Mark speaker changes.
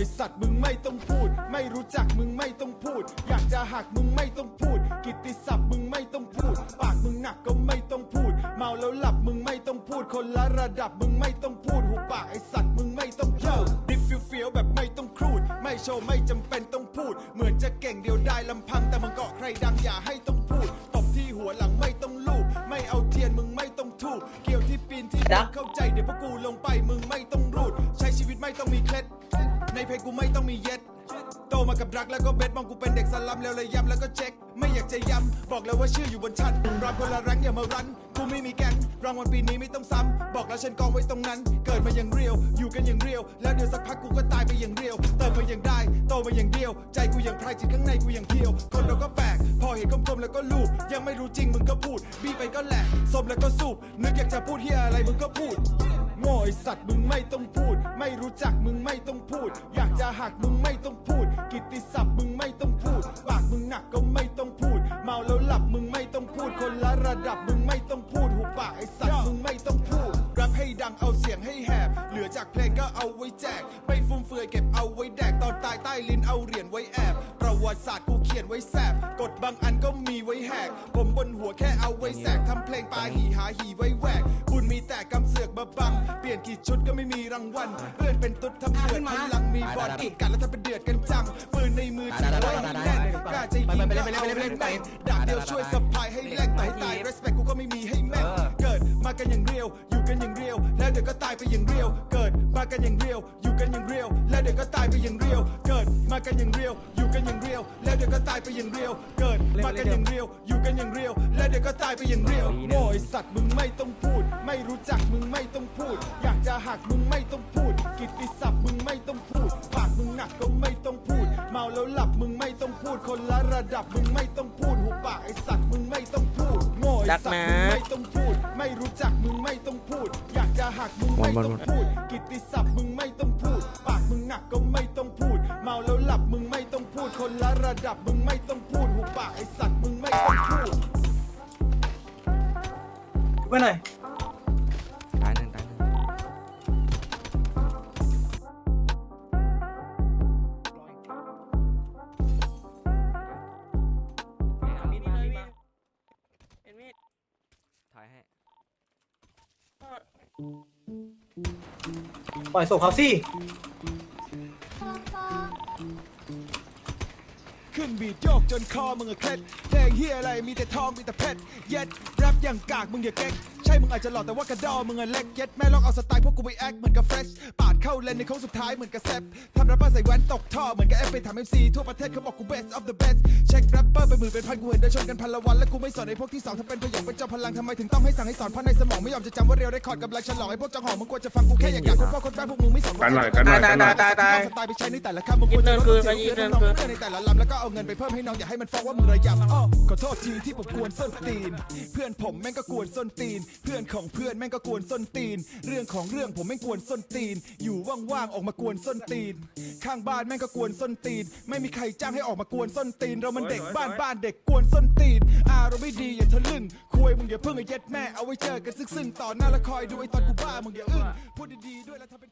Speaker 1: ไอสัตว์มึงไม่ต้องพูด ไม่รู้จักมึงไม่ต้องพูด อยากจะหักมึงไม่ต้องพูด กิตติศัพท์มึงไม่ต้องพูด ปากมึงหนักก็ไม่ต้องพูด เมาแล้วหลับมึงไม่ต้องพูด คนละระดับมึงไม่ต้องพูด หูปากไอสัตว์มึงไม่ต้องพูดดิฟฟิวเฟียวแบบไม่ต้องครูด ไม่โชว์ไม่จำเป็นต้องพูด เหมือนจะเก่งเดียวได้ลำพัง แต่มึงเกาะใครดังอย่าให้ ที่ปีนที่มึงเข้าใจเดี๋ยวพวกกูลงไปมึงไม่ต้องรูด ใช้ชีวิตไม่ต้องมีเคล็ด ในเพลงกูไม่ต้องมีเย็ด โตมากับรักแล้วก็เบ็ดมองกูเป็นเด็กสลัมแล้วเลยย้ำแล้วก็เช็ค ไม่อยากจะย้ำบอกแล้วว่าชื่ออยู่บนชั้นรับคนละรังอย่ามารันกูไม่มีแก๊งรางวัลปีนี้ไม่ต้องซ้ำบอกแล้วฉันกองไว้ตรงนั้น เกิดมาอย่างเรียว อยู่กันอย่างเรียว แล้วเดี๋ยวสักพักกูก็ตายไปอย่างเรียวเติมมาอย่างได้ โตมาอย่างเดียว ใจกูอย่างพรายจิตข้างในกูอย่างเพียว คนเราก็แปลกพอเห็นกลมๆแล้วก็ลูบยังไม่รู้จริงมึงก็พูด บีไปก็แหลกสมแล้วก็สูบนึกอยากจะพูด มึงก็พูด โง่ไอสัตว์มึงไม่ต้องพูด ไม่รู้จักมึงไม่ต้องพูด อยากจะหักมึงไม่ต้องพูด กิตติศัพท์มึงไม่ต้องพูด ปากมึงหนักก็ไม่ต้อง จากเพลงก็เอาไว้แจก ไม่ฟุ่มเฟือยเก็บเอาไว้แดก ตอนตายใต้ลิ้นเอาเหรียญไว้แอบ ประวัติศาสตร์กูเขียนไว้แสบกฎบางอันก็มีไว้แหก ผมบนหัวแค่เอาไว้แสกทำเพลงปาหีหาหีไว้แหวกบุญมีแต่กำเสือกมาบัง เปลี่ยนกี่ชุดก็ไม่มีรางวัลเพื่อนเป็นตุ๊ดทำเดือดพลังมีบอลกิดกันแล้วถ้าเป็นเดือดกันจังปืนในมือถือไว้แน่นกล้าจะยิงก็เอาให้แม่นดาบเดียวช่วยสะพายให้ มากันอย่างเรียว อยู่กันอย่างเรียว แล้วเดี๋ยวก็ตายไปอย่างเรียว เกิดมากันอย่างเรียว อยู่กันอย่างเรียว แล้วเดี๋ยวก็ตายไปอย่างเรียว เกิดมากันอย่างเรียว อยู่กันอย่างเรียว แล้วเดี๋ยวก็ตายไปอย่างเรียวโง่ไอสัตว์มึงไม่ต้องพูด ไม่รู้จักมึงไม่ต้องพูด อยากจะหักมึงไม่ต้องพูด กิตติศัพท์มึงไม่ต้องพูด ปากมึงหนักก็ไม่ต้องพูด เมาแล้วหลับมึงไม่ต้องพูด คนละระดับมึงไม่ต้องพูด หูปากไอสัตว์มึงไม่ ต้องพูดโง่ไอสัตว์มึงไม่ต้องพูดไม่รู้จักมึงไม่ต้องพูด อยากจะหักมึงไม่ต้องพูด กิตติศัพท์มึงไม่ต้องพูด ปากมึงหนักก็ไม่ต้องพูด เมาแล้วหลับมึงไม่ต้องพูด คนละระดับมึงไม่ต้องพูดหูปากไอสัตว์มึงไม่ต้องพูด
Speaker 2: ไปหน่อย ปล่อยศพเขาสิ
Speaker 1: ขึ้นบีดโยกจนคอมึงอะเคล็ดเพลงเฮียอะไรมีแต่ทองมีแต่เพชรเย็ดแรปอย่างกากมึงอย่าเก๊กใช่มึงอาจจะหล่อแต่ว่ากระดอมึงอะเล็กเย็ดแม่ลองเอาสไตล์พวกกูไปแอคเหมือนกับเฟรชปาดเข้าเลนในโค้งสุดท้ายเหมือนกับแซปทำแรปเปอร์ใส่แว่นตกท่อเหมือนกับเอฟไปทำเอ็มซีทั่วประเทศเขาบอกกู best of the best เช็คแรปเปอร์ไปหมื่นเป็นพันกูเห็นเดินชนกันพันละวันและกูไม่สอนไอ้พวกที่สองถ้าเป็นพยองเป็นเจ้าพลังทำไมถึงต้องให้สั่งให้สอนเพราะในสมองไม่ยอมจะจำว่าเรียวได้คอร์ดกำลังฉลองไอ้พวกจังหองมึงควรจะฟังกูแค่อยากอยากคนพ่อคนแม่พวกมึงไม่สอน
Speaker 3: กันหน่อยกันหน่อยกันหน่อย
Speaker 4: ตายตาย
Speaker 1: สไตล์ไปใช้ในแต่ละคำมึงควรจะลดเสียงเพื่อนน้องเพื่อนในแต่ละลำแล้วก็เอาเงินไปเพิ่มให้น้องอย่าให้มันฟ้องว่ามึงระยำอ้อขอโทษทีที่ผมกวนส้นตีน เพื่อนผมแม่งก็กวนส้นตีนเพื่อนของเพื่อนแม่งก็กวนส้นตีน เรื่องของเรื่องผมแม่งกวนส้นตีน อยู่ว่างๆออกมากวนส้นตีน ข้างบ้านแม่งก็กวนส้นตีน ไม่มีใครจ้างให้ออกมากวนส้นตีน เรามันเด็กบ้านบ้านเด็กกวนส้นตีนอารมณ์ไม่ดีอย่าทะลึ่งคุยมึงอย่าเพิ่งไอ้เย็ดแม่เอาไว้เจอกันซึ่งๆต่อหน้าและคอยดูไอ้ตอนกูบ้ามึงอย่าอึ้งพูดดีๆด้วยแล้วทำเป็น